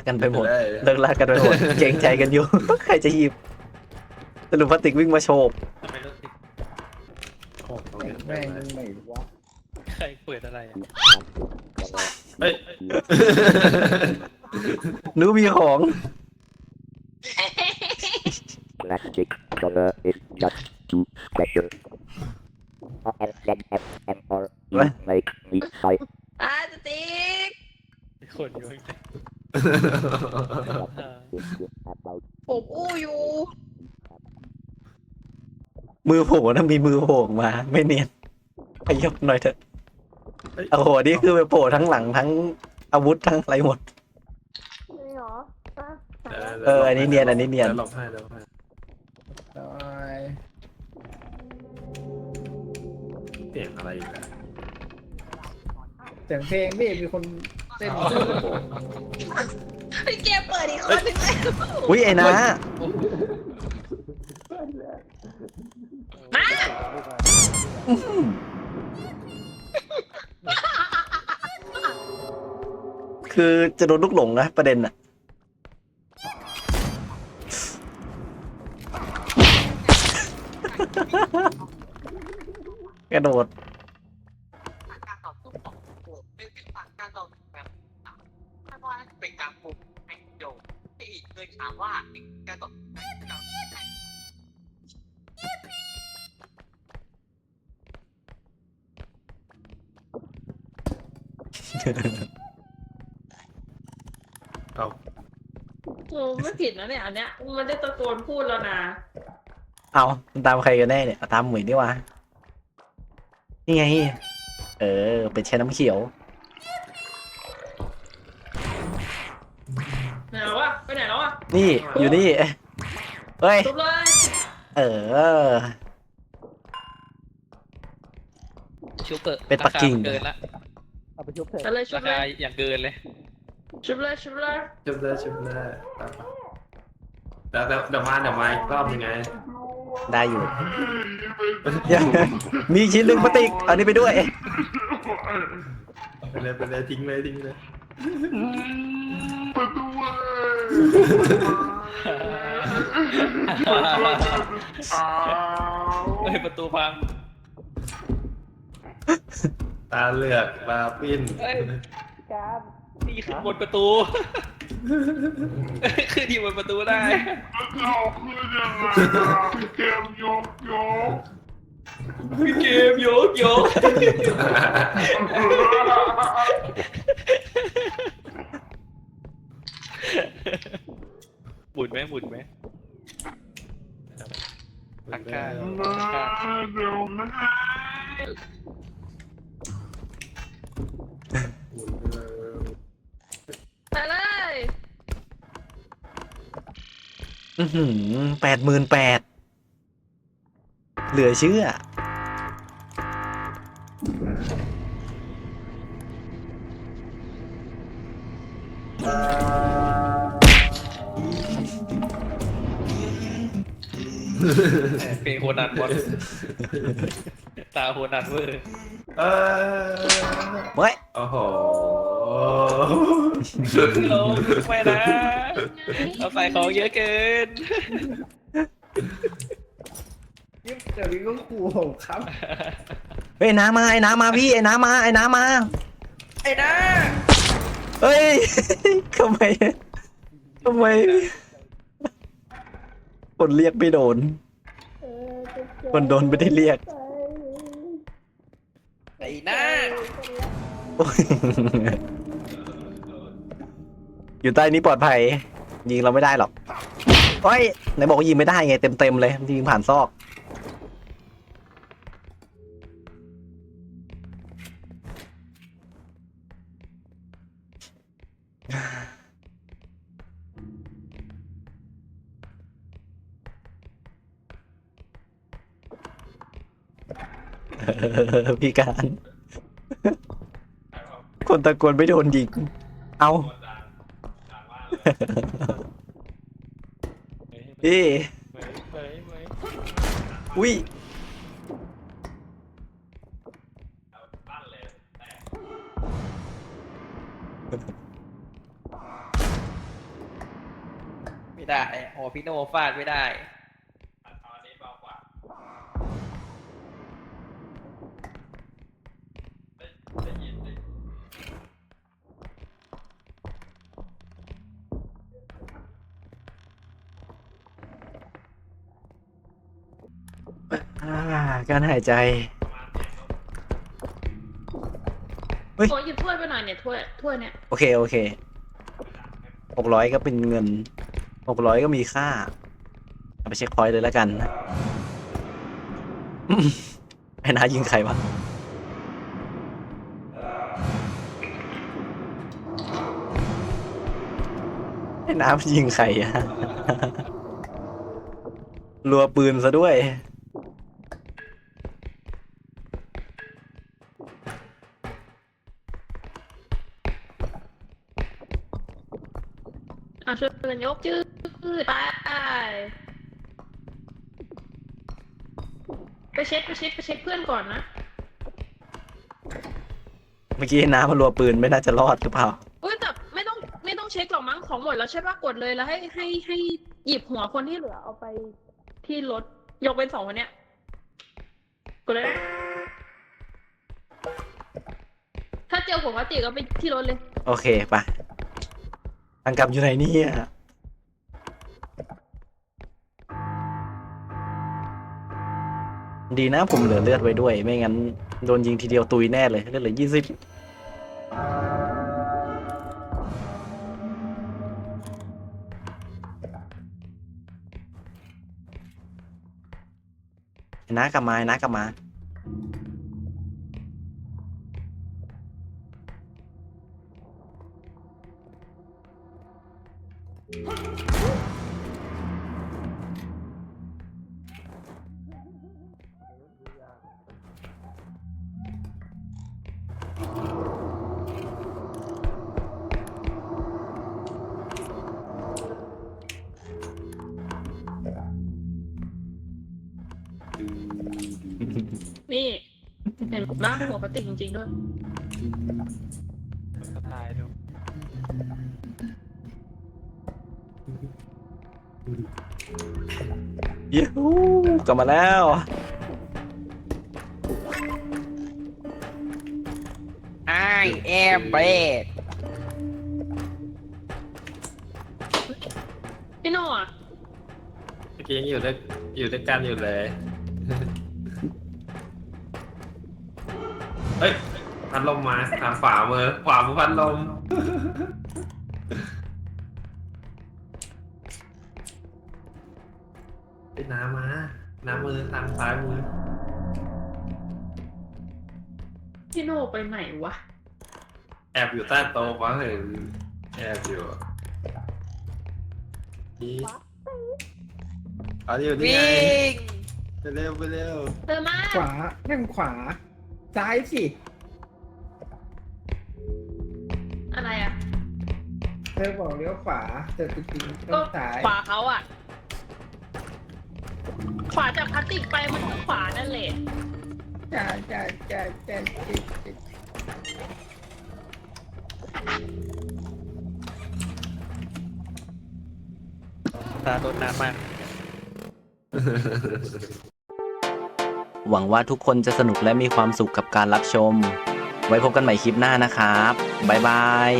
กกันไปหมดได้เลิกลากกันไปหมดเกรงใจกันอยู่ ใครจะหยิบสรุปพลาสติกวิ่งมาโฉบทำไมรถติดโอ้โหแม่งไหนวะใครเปิดอะไรอะเฮ้ยหนูมีของ Plastic cover is just too special. And then F M R you What? make me fight อะสติ๊กมีคนอยู่ข้างในอ่า about ผมอู้อยู่ มือโผล่นะมีมือโผล่ออกมา ไม่เนียนขยับหน่อยเถอะโอ้โหนี่คือไปโผล่ทั้งหลังทั้งอาวุธทั้งอะไรหมดนี่เหรออะเอออันนี้เนียนอันนี้เนียน ดี๋วหลบให้เดี๋ยวหลบให้ตายเสียงอะไรอีกอะเสียงเพลงพี่มีคน เต้นพี่เกมเปิดอีกคนหนึงเลยอุ้ยไอ้นะมาคือจะโดนลูกหลงนะประเด็นอะกระโดด เอาโอ้ไม่ผิดนะเนี่ยอันเนี้ยมันได้ตะโกนพูดแล้วนะเอามันตามใครกันแน่เนี่ยเอาตามหมวยนี่วะนี่ไง เออ เป็นแช่น้ำเขียว ไหนแล้ววะไปไหนแล้ววะนี่อยู่นี่ เฮ้ย ทุบเลยเออ ชุบเปิดเป็นปักกิ่ง ราคามันเกินละ เอาไปชุบเถอะไปเลยชุราบเลคายอย่างเกินเลย ชุบเลยชุบเลยชุบเลยชุบเลยตามมาเดี๋ยวเดี๋ยวเดี๋ยวมาเดี๋ยวมาอีกรอบยังไงได้อยู่ยังมีอีกชิ้นหนึ่งพลาสติกเอานี้ไปด้วย ไปเลยไปเลยทิ้งเลยทิ้งเลยเฮ้ยประตูพัง ตาเหลือกตาปิ้นเอ้ยนี่ขึ้นบนประตูขึ้นอยู่บนประตูได้พี่เกมโยกโยกหมุนไหมหมุนไหมอาการอาการ ไปเลยอือหือแปดหมื่นแปดเหลือเชื่อ เพลงโคนันบอลตาโคนันเวอร์ เออเฮ้ยโอ้โหลงไม่นะ เราใส่ของเยอะเกินยิ่งเดี๋ยวนี้ก็ขู่ผมครับ เฮ้ยไอ้น้ามาไอ้น้ามาพี่ไอ้น้ามา ไอ้น้ามาไอ้นะเฮ้ยทำไมทำไมคนเรียกไม่โดน คนโดนไม่ได้เรียก ไอ้นะโอ้ยอยู่ใต้นี้ปลอดภัย ยิงเราไม่ได้หรอกโอ้ยไหนบอกว่ายิงไม่ได้ไงเต็มเต็มๆเลยยิงผ่านซอก พี่การ คนตะโกนไม่โดนยิง เอาพี่เฮ้ยเฮ้ยอุ้ยไม่ได้โอ้พี่โนฟาดไม่ได้ อ่า การหายใจ เฮ้ย โอ้ยหยิบถ้วยไปหน่อยเนี่ยถ้วยถ้วยเนี่ยโอเค โอเคหกร้อยก็เป็นเงินหกร้อยก็มีค่าเอาไปเช็คพอยต์เลยแล้วกันอืมไอ้นายิงใครวะไอ้น้ำยิงใครอะรัวปืนซะด้วย อะช่วยกันยกจืดไปไปเช็คไปเช็คไปเช็คเพื่อนก่อนนะเมื่อกี้ไอ้น้ำมันรัวปืนไม่น่าจะรอดหรือเปล่าอุ้ยแต่ไม่ต้องไม่ต้องเช็คหรอกมั้งของหมดแล้วใช่ปะกดเลยแล้วให้ให้ให้หยิบหัวคนที่เหลือเอาไปที่รถยกเป็นสองคนเนี้ยกดเลยนะถ้าเจอผมก็ติก็ไปที่รถเลย โอเคไปทางกลับอยู่ไหนนี่ยดีนะผมเหลือเลือดไว้ด้วย ไม่งั้น โดนยิงทีเดียวตุยแน่เลยเลือดเหลือยี่สิบน้ากลับมาน้ากลับมา นี่ เห็นบ้าหัวปติจริงๆด้วย ยูหูกลับมาแล้วไอแอมเบรดพี่โน่อะเมื่อกี้ยังอยู่ด้วยอยู่ด้วยกันอยู่เลย เฮ้ย พัดลมมาทางขวามือขวามือพัดลม นน้ำมา น้ำมือทางซ้ายมือพี่โน่ไปไหนวะ แอบอยู่ใต้โต๊ะวะเห็นแอบอยู่นี่เอาอยู่นี่วิ่ไงงไปเร็วไปเร็วเธอมาขวาแข้งขวา ซ้ายสิอะไรอะ เธอบอกเลี้ยวขวาแต่จริงๆต้ก็องซ้าย ขวาเขาอะ ขวาจากพลาสติกไปมันก็ขวานั่นแหละจ้าจ้าจ้าจ้าจ้าตาโดนน้ำมาก หวังว่าทุกคนจะสนุกและมีความสุขกับการรับชม ไว้พบกันใหม่คลิปหน้านะครับ บ๊ายบาย